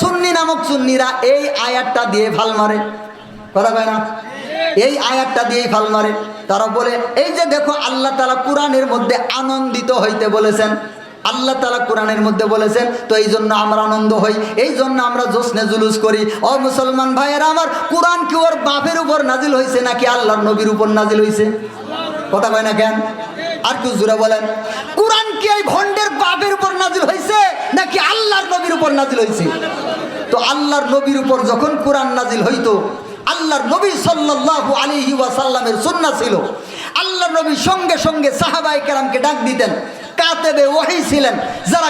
সুন্নি নামক সুন্নিরা এই আয়াতটা দিয়ে ফাল মারে। কথা কয় না? এই আয়াতটা দিয়েই ফাল মারে। তারা বলে, এই যে দেখো আল্লাহ তালা কোরআনের মধ্যে আনন্দিত হইতে বলেছেন। আল্লাহ তালা কোরআনের মধ্যে বলেছেন, তো এই জন্য আমরা আনন্দ হই। এই জন্য আমরা জোসনে জুলুস করি। ও মুসলমান ভাইয়েরা, আমার কোরআন কি ওর বাপের উপর নাজিল হয়েছে নাকি আল্লাহর নবীর উপর নাজিল হয়েছে কথা কয় না কেন? আর কেউ জুড়ে বলেন, কোরআন কি এই ভণ্ডের বাপের উপর নাজিল হয়েছে নাকি আল্লাহর নবীর উপর নাজিল হয়েছে তো আল্লাহর নবীর উপর যখন কোরআন নাজিল হইতো, আল্লাহর নবী সাল্লাল্লাহু আলাইহি ওয়াসাল্লামের সুন্নাহ ছিল। আল্লাহর নবী সঙ্গে সঙ্গে সাহাবায়ে কেরামকে ডাক দিতেন, কাতেবে ওহি ছিলেন, যারা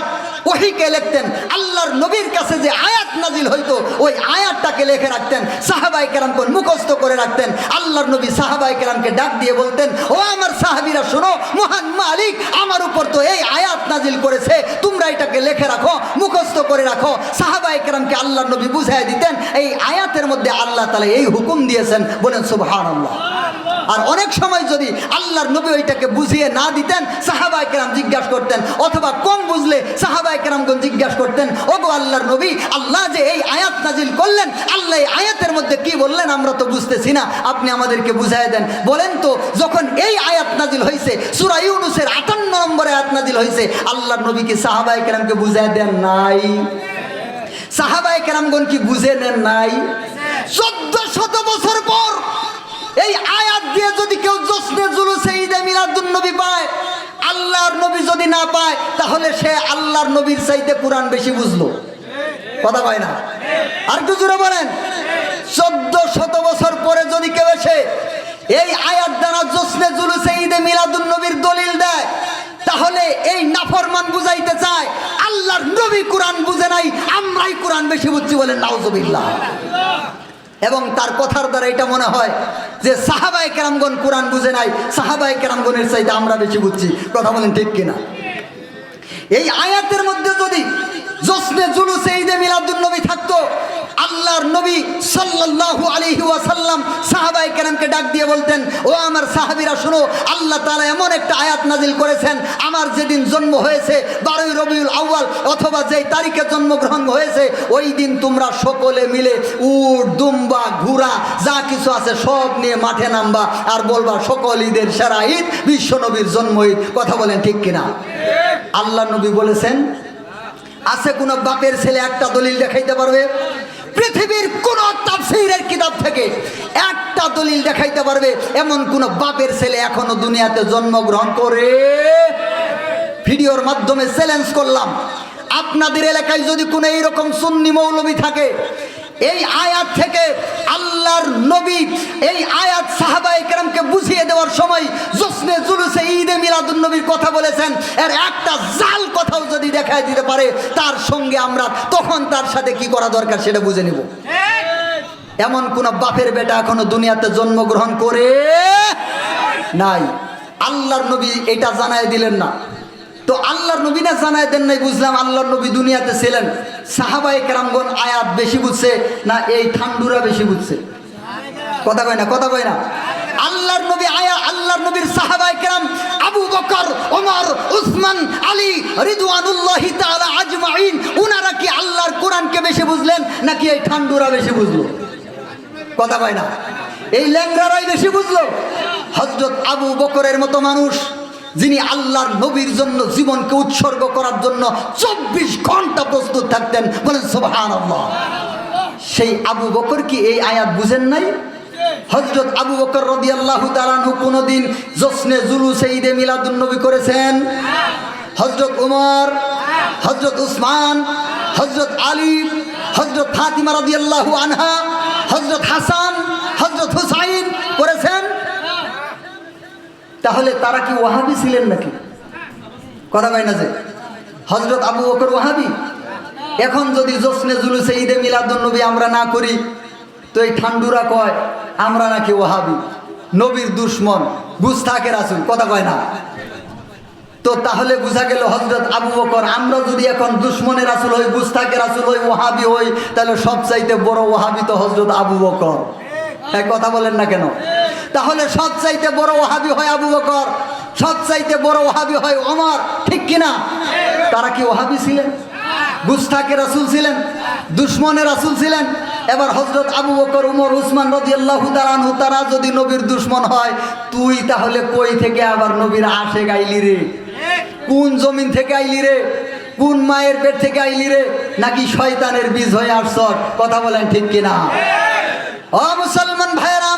ওহিকে লিখতেন, আল্লাহর নবীর কাছে যে আয়াত নাজিল হইতো ওই আয়াতটাকে লিখে রাখতেন সাহাবাই কেরামকে মুখস্থ করে রাখতেন, আল্লাহর নবী সাহাবাই কেরামকে ডাক দিয়ে বলতেন, ও আমার সাহাবিরা, শোনো, মহান মালিক আমার উপর তো এই আয়াত নাজিল করেছে, তোমরা এটাকে লিখে রাখো, মুখস্থ করে রাখো। সাহাবাই কেরামকে আল্লাহর নবী বুঝাই দিতেন, এই আয়াতের মধ্যে আল্লাহ তালা এই হুকুম দিয়েছেন। বলেন, সুবহানাল্লাহ। আর অনেক সময় যদি আল্লাহর নবী ওইটাকে বুঝিয়ে না দিতেন সাহাবাই কেরাম জিজ্ঞাসা করতেন, অথবা কম বুঝলে সাহাবাই কেরামগণ জিজ্ঞাসা করতেন, ওগো আল্লাহর নবী, আল্লাহ যে এই আয়াত নাজিল করলেন, আল্লাহ এই আয়াতের মধ্যে কি বললেন আমরা তো বুঝতেছি না। আপনি আমাদেরকে বুঝাই দেন। বলেন তো, যখন এই আয়াত নাজিল হয়েছে সুরা ইউনুসের আটান্ন নম্বরে আয়াত নাজিল হয়েছে আল্লাহর নবী কি সাহাবাই কেরামকে বুঝাই দেন নাই? সাহাবাই কেরামগণ কি বুঝে নেন নাই? চোদ্দ শত বছর পর এই আয়াত দিয়ে যদি কেউ জোসনে জুলুসে ঈদে মিলাদুন নবী পায়, আল্লাহর নবী যদি না পায়, তাহলে সে আল্লাহর নবীর চাইতে কোরআন বেশি বুঝলো। কথা পায় না? আর একটু জোরে বলেন। চোদ্দ শত বছর পরে যদি কেউ এসে এই আয়াত দ্বারা জোসনে জুলুসে ঈদে মিলাদুন নবীর দলিল দেয়, তাহলে এই নাফরমান বুঝাইতে চায়, আল্লাহর নবী কোরআন বুঝে নাই, আমরাই কোরআন বেশি বুঝছি বলেন নাউজুবিল্লাহ। এবং তার কথার দ্বারা এটা মনে হয় যে সাহাবাই কেরামগণ কোরআন বুঝে নাই সাহাবাই কেরামগনের চাইতে আমরা বেশি বুঝছি। কথা বলেন ঠিক কিনা? এই আয়াতের মধ্যে যদি জসনে জুলুসে ঈদে মিলাদুন নবী থাকতো আল্লাহর নবী সাল্লাল্লাহু আলাইহি ওয়াসাল্লাম সাহাবাই কেরামকে ডাক দিয়ে বলতেন, ও আমার সাহাবীরা, শোনো, আল্লাহ তাআলা এমন একটা আয়াত নাজিল করেছেন, আমার যেদিন জন্ম হয়েছে, বারোই রবিউল আউয়াল, অথবা যেই তারিখে জন্মগ্রহণ হয়েছে, ওই দিন তোমরা সকলে মিলে উট, দুম্বা, ঘোড়া, যা কিছু আছে সব নিয়ে মাঠে নামবা আর বলবা, সকল ঈদের সেরা ঈদ, বিশ্ব নবীর জন্ম ঈদ। কথা বলেন ঠিক কিনা? আল্লাহ নবী বলেছেন, আছে কোন বাপের ছেলে একটা দলিল দেখাইতে পারবে? পৃথিবীর কোন তাফসিরের কিতাব থেকে একটা দলিল দেখাইতে পারবে, এমন কোন বাপের ছেলে এখনও দুনিয়াতে জন্মগ্রহণ করে ভিডিওর মাধ্যমে চ্যালেঞ্জ করলাম। আপনাদের এলাকায় যদি কোনো এইরকম সুন্নি মৌলবি থাকে এই আয়াত থেকে আল্লাহর নবী এই আয়াত সাহাবাই কেরামকে বুঝিয়ে দেওয়ার সময় জোসনে জুলুসে ঈদে মিলাদুন নবীর কথা বলেছেন। এর একটা জাল কথাও যদি দেখায় দিতে পারে, তার সঙ্গে আমরা তখন তার সাথে কি করা দরকার সেটা বুঝে নেব। এমন কোন বাপের বেটা এখনও দুনিয়াতে জন্মগ্রহণ করে নাই। আল্লাহর নবী এটা জানায় দিলেন না। তো আল্লাহর নবী না জানায় দেন নাই, বুঝলাম আল্লাহর নবী দুনিয়াতে ছিলেন। সাহাবাই কেরামগণ আয়াত বেশি বুঝছে না এই ঠান্ডুরা বেশি বুঝছে? কথা কয় না, কথা কয় না। আল্লাহর নবী আয়া আল্লাহর নবীর সাহাবাই কেরাম আবু বকর, ওমর, উসমান, আলী রিদওয়ানুল্লাহি তাআলা আজমাইন উনারা কি আল্লাহর কোরআনকে বেশি বুঝলেন নাকি এই ঠান্ডুরা বেশি বুঝলো? কথা কয় না। এই ল্যাংরারাই বেশি বুঝলো। হজরত আবু বকরের মতো মানুষ যিনি আল্লাহর নবীর জন্য জীবনকে উৎসর্গ করার জন্য চব্বিশ ঘণ্টা প্রস্তুত থাকতেন, বলেন সোহান সেই আবু বকর কি এই আয়াত বুঝেন নাই? হজরত আবু বকর রদি আল্লাহ তালানহু কোনোদিন জোসনে জুলুসে ঈদে মিলাদুন নবী করেছেন? হজরত উমর হজরত উসমান হজরত আলী হজরত ফাতিমা রদি আল্লাহ আনহা হজরত হাসান হজরত হুসাইন করেছেন? তাহলে তারা কি ওয়াহাবি ছিলেন নাকি? কথা কয় না যে? হজরত আবু বকর ওয়াহাবি? এখন যদি জোসনে জুলুসে ঈদে মিলাদুন নবী আমরা না করি, তো এই ঠান্ডুরা কয়, আমরা নাকি ওয়াহাবি, নবীর দুশ্মন গুস্তাকের আসুন কথা কয় না? তো তাহলে বোঝা গেল হজরত আবু বকর, আমরা যদি এখন দুশ্মনের আসল হই গুস্তাকের আসল হই ওহাবি হই, তাহলে সবচাইতে বড় ওহাবি তো হজরত আবু বকর। হ্যাঁ কথা বলেন না কেন? তাহলে সবচাইতে বড় ওহাবি হয় আবু বকর, সবচাইতে বড় ওহাবি হয় অমর ঠিক কিনা? তারা কি ওহাবি ছিলেন? গুস্তাকে রাসুল ছিলেন? দুশ্মনের রাসুল ছিলেন? এবার হজরত আবু বকর, উমর, উসমান রদি আল্লাহ তালানহু তারা যদি নবীর দুশ্মন হয়, তুই তাহলে কই থেকে আবার নবীর আসে গাইলি রে? কোন জমিন থেকে আইলি রে? কোন মায়ের পেট থেকে আইলি রে? নাকি শয়তানের বীজ হয়ে আসছ কথা বলেন ঠিক কিনা? ও মুসলমান আমার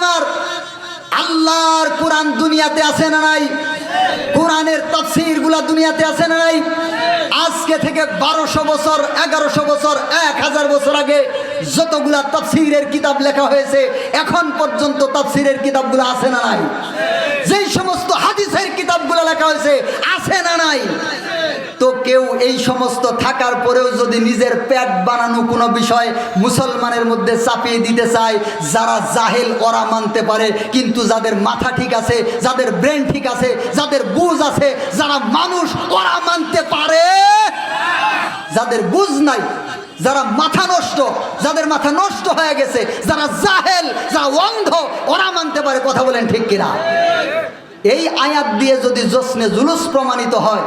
আল্লাহর কোরআন দুনিয়াতে আছে না নাই? কোরআনের তফসিরগুলা দুনিয়াতে আছে না নাই? আজকে থেকে বারোশো বছর, এগারোশো বছর, এক হাজার বছর আগে যতগুলা তফসিরের কিতাব লেখা হয়েছে, এখন পর্যন্ত তফসিরের কিতাবগুলো আছে না নাই? যেই সমস্ত হাদিসের কিতাবগুলো লেখা হয়েছে আছে না নাই তো কেউ এই সমস্ত থাকার পরেও যদি নিজের পেট বানানো কোনো বিষয় মুসলমানের মধ্যে চাপিয়ে দিতে চায়, যারা জাহেল ওরা মানতে পারে। কিন্তু যাদের মাথা ঠিক আছে, যাদের ব্রেন ঠিক আছে, যাদের বুঝ আছে, যারা মানুষ ওরা মানতে পারে। যাদের বুঝ নাই, যারা মাথা নষ্ট, যাদের মাথা নষ্ট হয়ে গেছে, যারা জাহেল, যারা অন্ধ, ওরা মানতে পারে। কথা বলেন ঠিক কিনা? এই আয়াত দিয়ে যদি জোসনে জুলুস প্রমাণিত হয়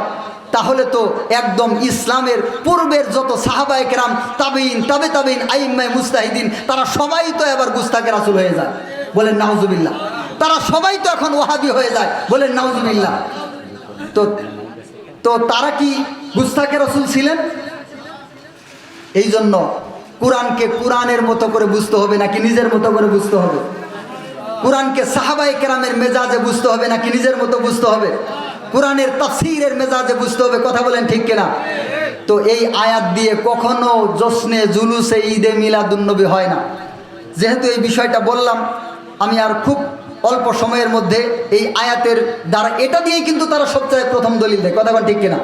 তাহলে তো একদম ইসলামের পূর্বের যত সাহাবায়ে কেরাম তাবিন তাবে তাবিন আইম্মায় মুস্তাহিদিন তারা সবাই তো এবার গুস্তাকে রাসুল হয়ে যায়। বলেন, নাউজুবিল্লাহ। তারা সবাই তো এখন ওহাবি হয়ে যায়। বলেন, নাউজুবিল্লাহ। তো তো তারা কি গুস্তাকে রসুল ছিলেন? এই জন্য কোরআনকে কোরআনের মতো করে বুঝতে হবে নাকি নিজের মতো করে বুঝতে হবে? কোরআনকে সাহাবাই কেরামের মেজাজে বুঝতে হবে নাকি নিজের মতো বুঝতে হবে? কোরআনের তাফসিরের মেজাজে বুঝতে হবে, কথা বলেন ঠিক কিনা? তো এই আয়াত দিয়ে কখনো জশ্নে জুলুসে ঈদে মিলাদুন্নবী হয় না। যেহেতু এই বিষয়টা বললাম, আমি আর খুব অল্প সময়ের মধ্যে এই আয়াতের দ্বারা, এটা দিয়েই কিন্তু তারা সবচেয়ে প্রথম দলিল দেয়, কথা বলেন ঠিক কিনা?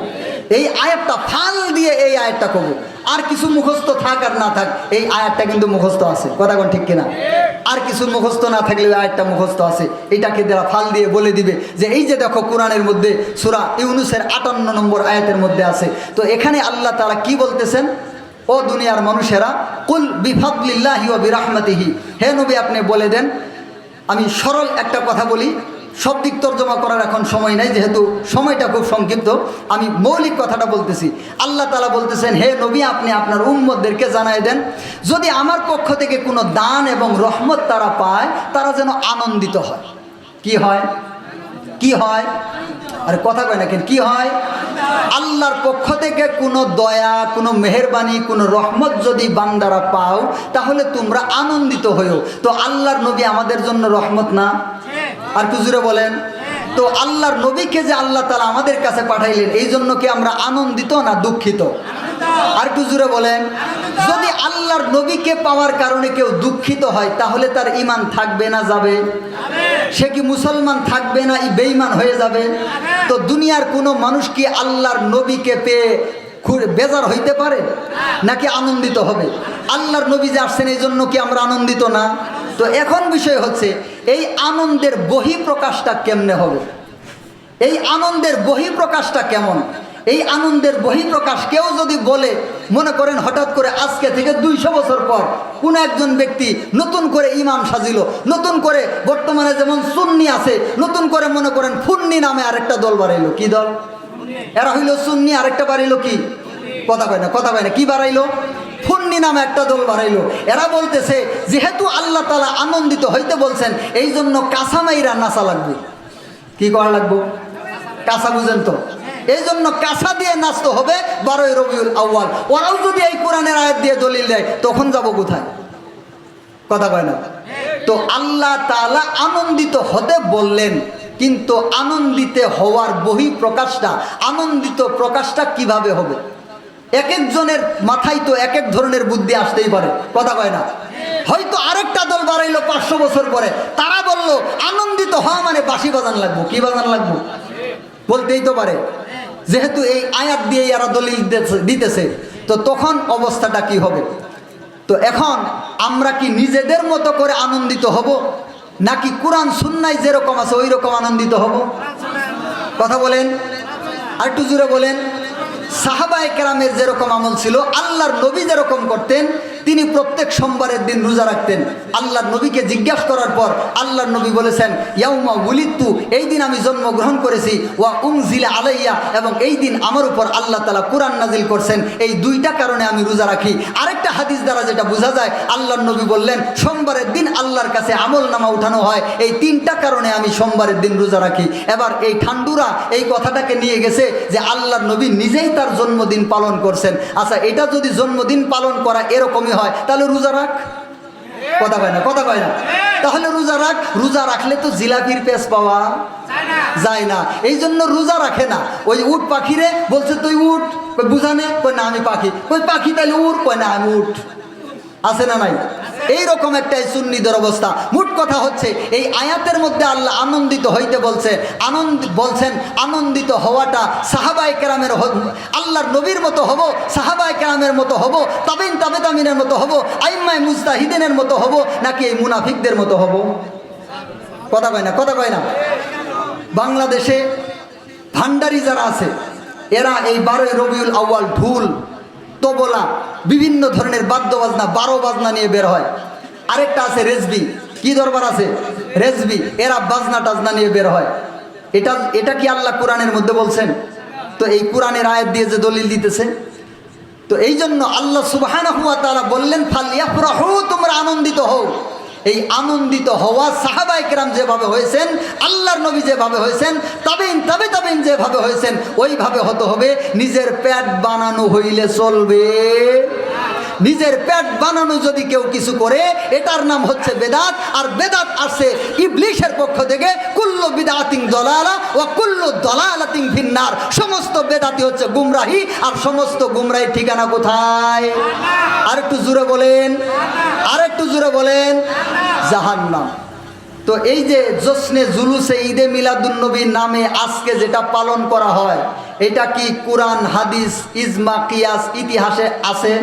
এই আয়াতটা ফাল দিয়ে এই আয়াতটা কব আর কিছু মুখস্থ থাক আর না থাক, এই আয়াতটা কিন্তু মুখস্থ আছে। কথা কোন ঠিক কিনা? আর কিছু মুখস্থ না থাকলে আয়াতটা মুখস্থ আছে। এটাকে যারা ফাল দিয়ে বলে দিবে যে, এই যে দেখো কোরআনের মধ্যে সুরা ইউনুসের আটান্ন নম্বর আয়াতের মধ্যে আছে। তো এখানে আল্লাহ তারা কি বলতেছেন? ও দুনিয়ার মানুষেরা, কুল বিফাদলিল্লাহি ও বিরাহমাতিহি। হে নবী, আপনি বলে দেন, আমি সরল একটা কথা বলি। সব দিক তর্জমা করার এখন সময় নাই, যেহেতু সময়টা খুব সংক্ষিপ্ত। আমি মৌলিক কথাটা বলতেছি। আল্লাহ তালা বলতেছেন, হে নবী, আপনি আপনার উম্মদদেরকে জানাই দেন। যদি আমার পক্ষ থেকে কোনো দান এবং রহমত তারা পায়, তারা যেন আনন্দিত হয়। কি হয়? কি হয়? আরে কথা কয় না কেন? কি হয়? আল্লাহর পক্ষ থেকে কোনো দয়া, কোনো মেহরবানি, কোনো রহমত যদি বান্দারা পাও, তাহলে তোমরা আনন্দিত হয়েও। তো আল্লাহর নবী আমাদের জন্য রহমত না? আর কুজুরে বলেন। তো আল্লাহর নবীকে যে আল্লাহ তালা আমাদের কাছে পাঠাইলেন এই জন্য কি আমরা আনন্দিত না দুঃখিত? আর কুজুরে বলেন। যদি আল্লাহর নবীকে পাওয়ার কারণে কেউ দুঃখিত হয় তাহলে তার ইমান থাকবে না যাবে? সে কি মুসলমান থাকবে না ই বেঈমান হয়ে যাবে? তো দুনিয়ার কোনো মানুষ কি আল্লাহর নবীকে পেয়ে বেজার হইতে পারে? নাকি আনন্দিত হবে? আল্লাহর নবী যে আসছেন এই জন্য কি আমরা আনন্দিত না? তো এখন বিষয় হচ্ছে, এই আনন্দের বহিঃপ্রকাশটা কেমনে হবে? এই আনন্দের বহিঃপ্রকাশটা কেমন? এই আনন্দের বহিঃপ্রকাশ কেউ যদি বলে, মনে করেন হঠাৎ করে আজকে থেকে দুইশো বছর পর কোন একজন ব্যক্তি নতুন করে ইমাম সাজিল, নতুন করে বর্তমানে যেমন সুন্নি আছে, নতুন করে মনে করেন ফুন্নি নামে আরেকটা দল বাড়াইলো, কি দল? এরা হইল সুন্নি, আরেকটা বাড়াইলো কি? কথা কয় না, কথা কয় না, কি বাড়াইলো? ফুন্নি নামে একটা দল বাড়াইলো। এরা বলতেছে, যেহেতু আল্লাহ তালা আনন্দিত হইতে বলছেন এই জন্য কাঁচামাইরা নাচা লাগবে। কি করা লাগবো? কাঁচা বুঝেন তো। এই জন্য কাঁচা দিয়ে নাচতে হবে বারোই রবিউল আউ্বাল ওরাও যদি এই কোরআনের আয়াত দিয়ে দলিল দেয়, তখন যাব কোথায়? কথা কয় না? তো আল্লাহ তালা আনন্দিত হতে বললেন, কিন্তু আনন্দিত হওয়ার বহি প্রকাশটা আনন্দিত প্রকাশটা কীভাবে হবে? এক একজনের মাথায় তো এক এক ধরনের বুদ্ধি আসতেই পারে, কথা কয় না। হয়তো আরেকটা দল বাড়াইলো পাঁচশো বছর পরে, তারা বলল, আনন্দিত হওয়া মানে বাঁশি বাজান লাগবো। কি বাজান লাগবো? বলতেই তো পারে। যেহেতু এই আয়াত দিয়ে এরা দলিল দিতেছে- তো তখন অবস্থাটা কি হবে? তো এখন আমরা কি নিজেদের মতো করে আনন্দিত হব, নাকি কোরআন সুন্নায় যেরকম আছে ওই রকম আনন্দিত হব? কথা বলেন। আর একটু জুড়ে বলেন। সাহাবায় কেরামের যেরকম আমল ছিল আল্লাহর নবী যেরকম করতেন তিনি প্রত্যেক সোমবারের দিন রোজা রাখতেন। আল্লাহর নবীকে জিজ্ঞাসা করার পর আল্লাহর নবী বলেছেন, ইয়াউমা উলিত্তু এই দিন আমি জন্মগ্রহণ করেছি, ওয়া উমজিলা আলাইয়া এবং এই দিন আমার উপর আল্লাহ তালা কোরআন নাজিল করছেন। এই দুইটা কারণে আমি রোজা রাখি। আরেকটা হাদিস দ্বারা যেটা বোঝা যায়, আল্লাহর নবী বললেন, সোমবারের দিন আল্লাহর কাছে আমল নামা উঠানো হয়। এই তিনটা কারণে আমি সোমবারের দিন রোজা রাখি। এবার এই ঠান্ডুরা এই কথাটাকে নিয়ে গেছে যে আল্লাহর নবী নিজেই তার জন্মদিন পালন করছেন। আচ্ছা এটা যদি জন্মদিন পালন করা এরকমই হয়, তাহলে রোজা রাখ। কথা কয় না, কথা কয় না। তাহলে রোজা রাখ, রোজা রাখলে তো জিলাপির পেস পাওয়া যায় না। এই জন্য রোজা রাখে না। ওই উট পাখিরে বলছে, তুই উঠ। বুঝানে কই না, আমি পাখি। ওই পাখি তাহলে উঠ। কয়, না, আমি উঠ। আছে না নাই? এইরকম একটা সুন্নিদের অবস্থা। মোট কথা হচ্ছে, এই আয়াতের মধ্যে আল্লাহ আনন্দিত হইতে বলছে, আনন্দ বলছেন, আনন্দিত হওয়াটা সাহাবাই কেরামের আল্লাহর নবীর মতো হব সাহাবাই কেরামের মতো হব তাবিন তাবে তামিনের মতো হব আইম্মাই মুস্তাহিদিনের মতো হব, নাকি এই মুনাফিকদের মতো হব? কথা কয় না, কথা কয় না। বাংলাদেশে ভান্ডারি যারা আছে, এরা এই বারোই রবিউল আউয়াল ঢুল তবলা, বিভিন্ন ধরনের বাদ্য বাজনা বারো বাজনা নিয়ে বের হয়। আরেকটা আছে রেজবি। কি দরবার আছে? রেজবি, এরা বাজনা টাজনা নিয়ে বের হয়। এটা এটা কি আল্লাহ কোরআনের মধ্যে বলছেন? তো এই কোরআনের আয়াত দিয়ে যে দলিল দিতেছে। তো এই জন্য আল্লাহ সুবাহানা হুয়া তারা বললেন ফালিয়াফরাহু তোমরা আনন্দিত হও। এই আনন্দিত হওয়া সাহাবা একরাম যেভাবে হয়েছেন, আল্লাহর নবী যেভাবে হয়েছেন তাবিন তবে তাবিন যেভাবে হয়েছেন, ওইভাবে হতে হবে, নিজের প্যাট বানানো হইলে চলবে। নিজের পেট বানানো যদি কেউ কিছু করে, এটার নাম হচ্ছে বেদাত, আর বেদাত আসছে ইবলিশের পক্ষ থেকে, কুল্লু বিদাতিং দলালা ও কুল্লু দলালাতিং ভিন্নার সমস্ত বেদাতি হচ্ছে গুমরাহি, আর সমস্ত গুমরাহির ঠিকানা কোথায়? আর একটু জুড়ে বলেন আর একটু জুড়ে বলেন, জাহান্নাম। তো এই যে জোসনে জুলুসে ঈদে মিলাদুন্নবীর নামে আজকে যেটা পালন করা হয়, এটা কি কোরআন, হাদিস, ইজমা, কিয়াস, ইতিহাসে আছে?